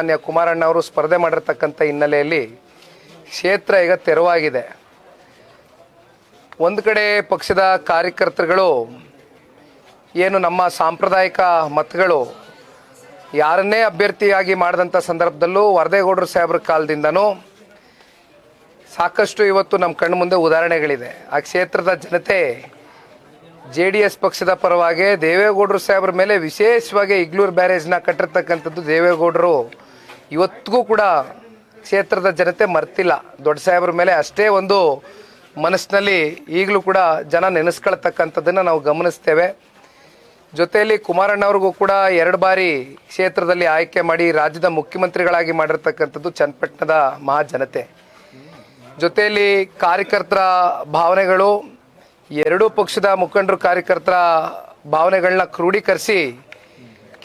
ಮಾನ್ಯ ಕುಮಾರಣ್ಣ ಅವರು ಸ್ಪರ್ಧೆ ಮಾಡಿರ್ತಕ್ಕಂಥ ಹಿನ್ನೆಲೆಯಲ್ಲಿ ಕ್ಷೇತ್ರ ಈಗ ತೆರವಾಗಿದೆ. ಒಂದು ಕಡೆ ಪಕ್ಷದ ಕಾರ್ಯಕರ್ತರುಗಳು, ಏನು ನಮ್ಮ ಸಾಂಪ್ರದಾಯಿಕ ಮತಗಳು ಯಾರನ್ನೇ ಅಭ್ಯರ್ಥಿಯಾಗಿ ಮಾಡಿದಂಥ ಸಂದರ್ಭದಲ್ಲೂ ವರದೇಗೌಡರು ಸಾಹೇಬ್ರ ಕಾಲದಿಂದನೂ ಸಾಕಷ್ಟು ಇವತ್ತು ನಮ್ಮ ಕಣ್ಣು ಮುಂದೆ ಉದಾಹರಣೆಗಳಿದೆ. ಆ ಕ್ಷೇತ್ರದ ಜನತೆ ಜೆ ಡಿ ಎಸ್ ಪಕ್ಷದ ಪರವಾಗಿ ದೇವೇಗೌಡರು ಸಾಹೇಬ್ರ ಮೇಲೆ ವಿಶೇಷವಾಗಿ ಇಗ್ಲೂರು ಬ್ಯಾರೇಜ್ನ ಕಟ್ಟಿರ್ತಕ್ಕಂಥದ್ದು ದೇವೇಗೌಡರು ಇವತ್ತಿಗೂ ಕೂಡ ಕ್ಷೇತ್ರದ ಜನತೆ ಮರ್ತಿಲ್ಲ. ದೊಡ್ಡ ಸಾಹೇಬ್ರ ಮೇಲೆ ಅಷ್ಟೇ ಒಂದು ಮನಸ್ಸಿನಲ್ಲಿ ಈಗಲೂ ಕೂಡ ಜನ ನೆನೆಸ್ಕೊಳ್ತಕ್ಕಂಥದ್ದನ್ನು ನಾವು ಗಮನಿಸ್ತೇವೆ. ಜೊತೆಯಲ್ಲಿ ಕುಮಾರಣ್ಣವ್ರಿಗೂ ಕೂಡ ಎರಡು ಬಾರಿ ಕ್ಷೇತ್ರದಲ್ಲಿ ಆಯ್ಕೆ ಮಾಡಿ ರಾಜ್ಯದ ಮುಖ್ಯಮಂತ್ರಿಗಳಾಗಿ ಮಾಡಿರ್ತಕ್ಕಂಥದ್ದು ಚನ್ನಪಟ್ಟಣದ ಮಹಾಜನತೆ. ಜೊತೆಯಲ್ಲಿ ಕಾರ್ಯಕರ್ತರ ಭಾವನೆಗಳು, ಎರಡೂ ಪಕ್ಷದ ಮುಖಂಡರು ಕಾರ್ಯಕರ್ತರ ಭಾವನೆಗಳನ್ನ ಕ್ರೋಢೀಕರಿಸಿ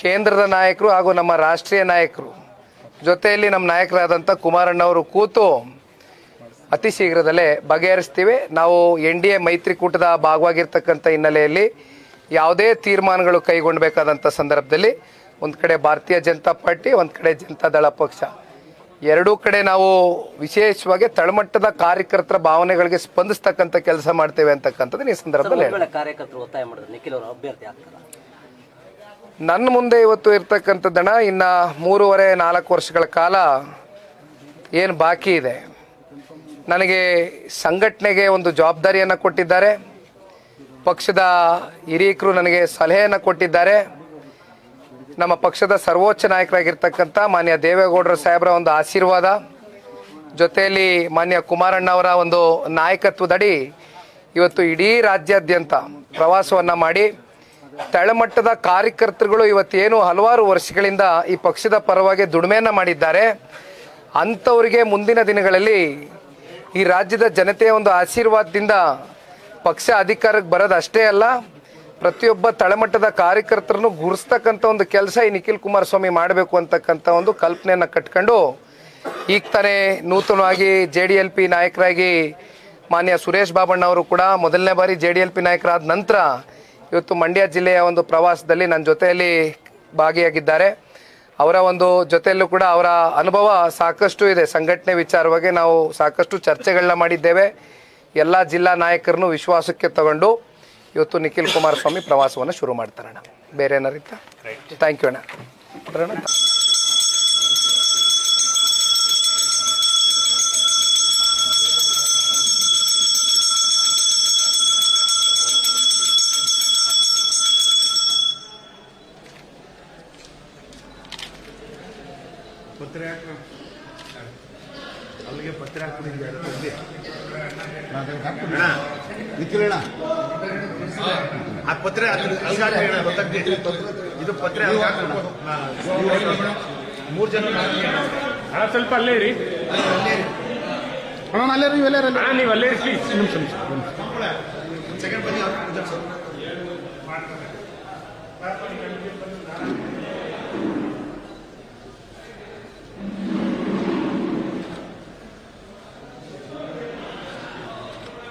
ಕೇಂದ್ರದ ನಾಯಕರು ಹಾಗೂ ನಮ್ಮ ರಾಷ್ಟ್ರೀಯ ನಾಯಕರು ಜೊತೆಯಲ್ಲಿ ನಮ್ಮ ನಾಯಕರಾದಂಥ ಕುಮಾರಣ್ಣವರು ಕೂತು ಅತಿ ಶೀಘ್ರದಲ್ಲೇ ಬಗೆಹರಿಸ್ತೀವಿ. ನಾವು ಎನ್ ಡಿ ಎ ಮೈತ್ರಿಕೂಟದ ಭಾಗವಾಗಿರ್ತಕ್ಕಂಥ ಹಿನ್ನೆಲೆಯಲ್ಲಿ ಯಾವುದೇ ತೀರ್ಮಾನಗಳು ಕೈಗೊಳ್ಳಬೇಕಾದಂಥ ಸಂದರ್ಭದಲ್ಲಿ ಒಂದು ಕಡೆ ಭಾರತೀಯ ಜನತಾ ಪಾರ್ಟಿ ಒಂದು ಕಡೆ ಜನತಾದಳ ಪಕ್ಷ. ಎರಡೂ ಕಡೆ ನಾವು ವಿಶೇಷವಾಗಿ ತಳಮಟ್ಟದ ಕಾರ್ಯಕರ್ತರ ಭಾವನೆಗಳಿಗೆ ಸ್ಪಂದಿಸ್ತಕ್ಕಂಥ ಕೆಲಸ ಮಾಡ್ತೇವೆ ಅಂತಕ್ಕಂಥದ್ದು ಈ ಸಂದರ್ಭದಲ್ಲಿ ನನ್ನ ಮುಂದೆ ಇವತ್ತು ಇರ್ತಕ್ಕಂಥದ್ದಣ ಇನ್ನು ಮೂರುವರೆ, ನಾಲ್ಕು ವರ್ಷಗಳ ಕಾಲ ಏನು ಬಾಕಿ ಇದೆ. ನನಗೆ ಸಂಘಟನೆಗೆ ಒಂದು ಜವಾಬ್ದಾರಿಯನ್ನು ಕೊಟ್ಟಿದ್ದಾರೆ. ಪಕ್ಷದ ಹಿರಿಯಕರು ನನಗೆ ಸಲಹೆಯನ್ನು ಕೊಟ್ಟಿದ್ದಾರೆ. ನಮ್ಮ ಪಕ್ಷದ ಸರ್ವೋಚ್ಚ ನಾಯಕರಾಗಿರ್ತಕ್ಕಂಥ ಮಾನ್ಯ ದೇವೇಗೌಡರ ಸಾಹೇಬರ ಒಂದು ಆಶೀರ್ವಾದ. ಜೊತೆಯಲ್ಲಿ ಮಾನ್ಯ ಕುಮಾರಣ್ಣವರ ಒಂದು ನಾಯಕತ್ವದಡಿ ಇವತ್ತು ಇಡೀ ರಾಜ್ಯಾದ್ಯಂತ ಪ್ರವಾಸವನ್ನು ಮಾಡಿ ತಳಮಟ್ಟದ ಕಾರ್ಯಕರ್ತರುಗಳು ಇವತ್ತೇನು ಹಲವಾರು ವರ್ಷಗಳಿಂದ ಈ ಪಕ್ಷದ ಪರವಾಗಿ ದುಡಿಮೆಯನ್ನು ಮಾಡಿದ್ದಾರೆ. ಅಂಥವರಿಗೆ ಮುಂದಿನ ದಿನಗಳಲ್ಲಿ ಈ ರಾಜ್ಯದ ಜನತೆಯ ಒಂದು ಆಶೀರ್ವಾದದಿಂದ ಪಕ್ಷ ಅಧಿಕಾರಕ್ಕೆ ಬರೋದು ಅಷ್ಟೇ ಅಲ್ಲ, ಪ್ರತಿಯೊಬ್ಬ ತಳಮಟ್ಟದ ಕಾರ್ಯಕರ್ತರನ್ನು ಗುರುಸ್ತಕ್ಕಂಥ ಒಂದು ಕೆಲಸ ಈ ನಿಖಿಲ್ ಕುಮಾರಸ್ವಾಮಿ ಮಾಡಬೇಕು ಅಂತಕ್ಕಂಥ ಒಂದು ಕಲ್ಪನೆಯನ್ನು ಕಟ್ಕೊಂಡು ಈಗ ತಾನೇ ನೂತನವಾಗಿ ಜೆ ಡಿ ಎಲ್ ಪಿ ನಾಯಕರಾಗಿ ಮಾನ್ಯ ಸುರೇಶ್ ಬಾಬಣ್ಣ ಅವರು ಕೂಡ ಮೊದಲನೇ ಬಾರಿ ಜೆ ಡಿ ಎಲ್ ಪಿ ನಾಯಕರಾದ ನಂತರ ಇವತ್ತು ಮಂಡ್ಯ ಜಿಲ್ಲೆಯ ಒಂದು ಪ್ರವಾಸದಲ್ಲಿ ನನ್ನ ಜೊತೆಯಲ್ಲಿ ಭಾಗಿಯಾಗಿದ್ದಾರೆ. ಅವರ ಒಂದು ಜೊತೆಯಲ್ಲೂ ಕೂಡ ಅವರ ಅನುಭವ ಸಾಕಷ್ಟು ಇದೆ. ಸಂಘಟನೆ ವಿಚಾರವಾಗಿ ನಾವು ಸಾಕಷ್ಟು ಚರ್ಚೆಗಳನ್ನ ಮಾಡಿದ್ದೇವೆ. ಎಲ್ಲ ಜಿಲ್ಲಾ ನಾಯಕರನ್ನು ವಿಶ್ವಾಸಕ್ಕೆ ತಗೊಂಡು ಇವತ್ತು ನಿಖಿಲ್ ಕುಮಾರಸ್ವಾಮಿ ಪ್ರವಾಸವನ್ನು ಶುರು ಮಾಡ್ತಾರೆ ಅಣ್ಣ ಬೇರೆ ಏನಾರಿತ್ತ ಥ್ಯಾಂಕ್ ಯು ಅಣ್ಣ. ಪತ್ರೆ ಹಾಕ ಅಲ್ಲಿಗೆ ಪತ್ರೆ ಹಾಕ್ಬಿಟ್ಟಿದ್ದಾರೆ ನಿಖಿಲಣ್ಣ ಆ ಪತ್ರೆ ಗೊತ್ತಾಗ್ತೈತಿ. ಇದು ಪತ್ರೆ. ಮೂರ್ ಜನ. ಅಣ್ಣ ಸ್ವಲ್ಪ ಅಲ್ಲೇ ಇರಿ. ಅಣ್ಣ ಅಲ್ಲೇ ನೀವು ಎಲ್ಲೇ ಅಣ್ಣ ನೀವು ಅಲ್ಲೇ ಇರಿ ನಿಮಿಷ. ಸೆಕೆಂಡ್ ಬನ್ನಿ ಅವ್ರು ಕುಂದರ್ಸು. ಅಣ್ಣ ಈ ಕಡೆ ಬನ್ನಿ ಚೂರಿಂದ ಬನ್ನಿ ಕಾಣಲ್ಲ ಏನು ಕಾಣಲ್ಲ ಹಿಂದೆ ಹೊಡೆಯೋದು ಮಾಡ್ಕೊಡೋದು ನಮ್ಗೆ